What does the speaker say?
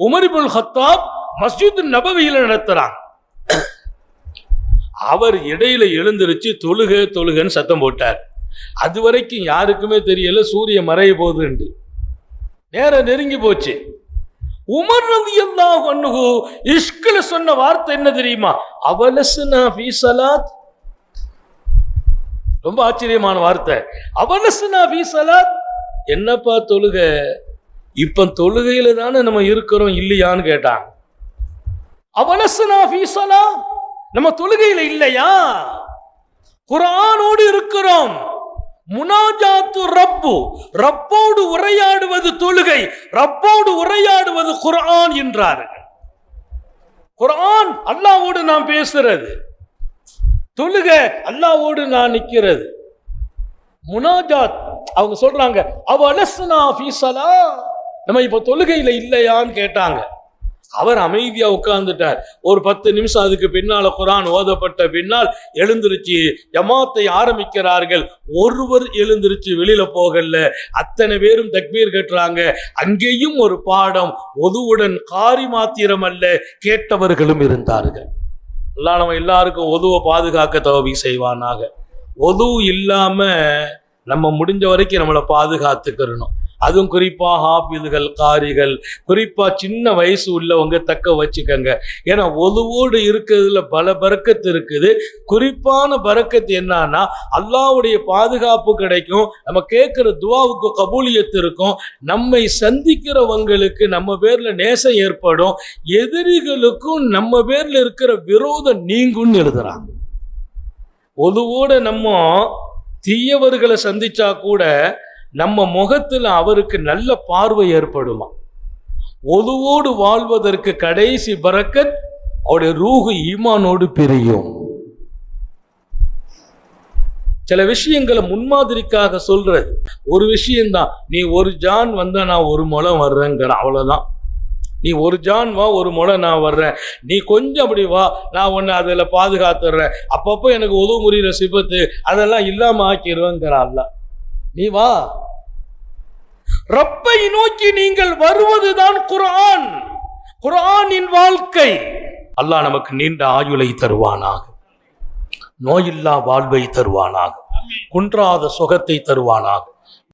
உமரிபுல் ஹத்தாப் மஸ்ஜித் நபவியில நடத்துறாங்க அவர் இடையில எழுந்திருச்சு தொழுக தொழுகன்னு சத்தம் போட்டார். அது வரைக்கும் யாருக்குமே தெரியல சூரிய மறைய போகுதுண்டு நேரம் நெருங்கி போச்சு. உமர் ரலியல்லாஹு அன்ஹு இஷ்குல சொன்ன வார்த்தை என்ன தெரியுமா? அவலசுனா ஃபீ சலாத். ரொம்ப ஆச்சரியமான வார்த்தை. அவலசுனா ஃபீ சலாத். என்னப்பா தொழுக? இப்போ தொழுகையில தானே நம்ம இருக்கிறோம் இல்லையான்னு கேட்டான் அவலஸ்னா ஃபீ நம்ம தொழுகையில இல்லையா? குரானோடு இருக்கிறோம். முனாஜாத்து ரப்பு. ரப்போடு உரையாடுவது தொழுகை. ரப்போடு உரையாடுவது குரான் என்றார்கள். குரான் அல்லாவோடு நான் பேசுறது. தொழுக அல்லாவோடு நான் நிற்கிறது. முனாஜாத் அவங்க சொல்றாங்க அவ அலசுனா ஃபீசலா நம்ம இப்போ தொழுகையில் இல்லையான்னு கேட்டாங்க. அவர் அமைதியா உட்கார்ந்துட்டார். ஒரு பத்து நிமிஷம் அதுக்கு பின்னால குரான் ஓதப்பட்ட பின்னால் எழுந்திருச்சு ஜமாத்தை ஆரம்பிக்கிறார்கள். ஒருவர் எழுந்திருச்சு வெளியில போகல. அத்தனை பேரும் தக்பீர் கட்டுறாங்க. அங்கேயும் ஒரு பாடம் ஒதுவுடன் காரி மாத்திரம் அல்ல கேட்டவர்களும் இருந்தார்கள். எல்லாம் நம்ம எல்லாருக்கும் ஒதுவை பாதுகாக்க தவவி செய்வானாக. ஒது இல்லாம நம்ம முடிஞ்ச வரைக்கும் நம்மளை பாதுகாத்துக்கிறணும். அதுவும் குறிப்பா ஹாபிதுகள் காரிகள் குறிப்பா சின்ன வயசு உள்ளவங்க தக்க வச்சுக்கோங்க. ஏன்னா ஒதுவோடு இருக்கிறதுல பல பறக்கத்து இருக்குது. குறிப்பான பறக்கத்து என்னன்னா அல்லாவுடைய பாதுகாப்பு கிடைக்கும். நம்ம கேட்குற துவாவுக்கு கபூலியத்து இருக்கும். நம்மை சந்திக்கிறவங்களுக்கு நம்ம பேர்ல நேசம் ஏற்படும். எதிரிகளுக்கும் நம்ம பேர்ல இருக்கிற விரோதம் நீங்கும்னு எழுதுறாங்க. ஒதுவோட நம்ம தீயவர்களை சந்திச்சா கூட நம்ம முகத்தில் அவருக்கு நல்ல பார்வை ஏற்படுமா? ஒதுவோடு வாழ்வதற்கு கடைசி பறக்கத் அவருடைய ரூகு ஈமானோடு பிரியும். சில விஷயங்களை முன்மாதிரிக்காக சொல்றது. ஒரு விஷயம்தான் நீ ஒரு ஜான் வந்தா நான் ஒரு முளம் வர்றேங்கிற அவ்வளோதான் நீ ஒரு ஜான் வா ஒரு முளை நான் வர்றேன். நீ கொஞ்சம் அப்படி வா நான் ஒன்று அதில் பாதுகாத்துடுறேன் அப்பப்போ எனக்கு உதவு முறிகிற சிபத்து அதெல்லாம் இல்லாமல் ஆக்கிடுவேங்கிற அல்ல நீ வா. ரப்பை நோக்கி நீங்கள் வருவதுதான் குரான் குரானின் வாழ்க்கை. அல்லாஹ் நமக்கு நீண்ட ஆயுளை தருவானாக. நோயில்லா வாழ்வை தருவானாக. குன்றாத சுகத்தை தருவானாக.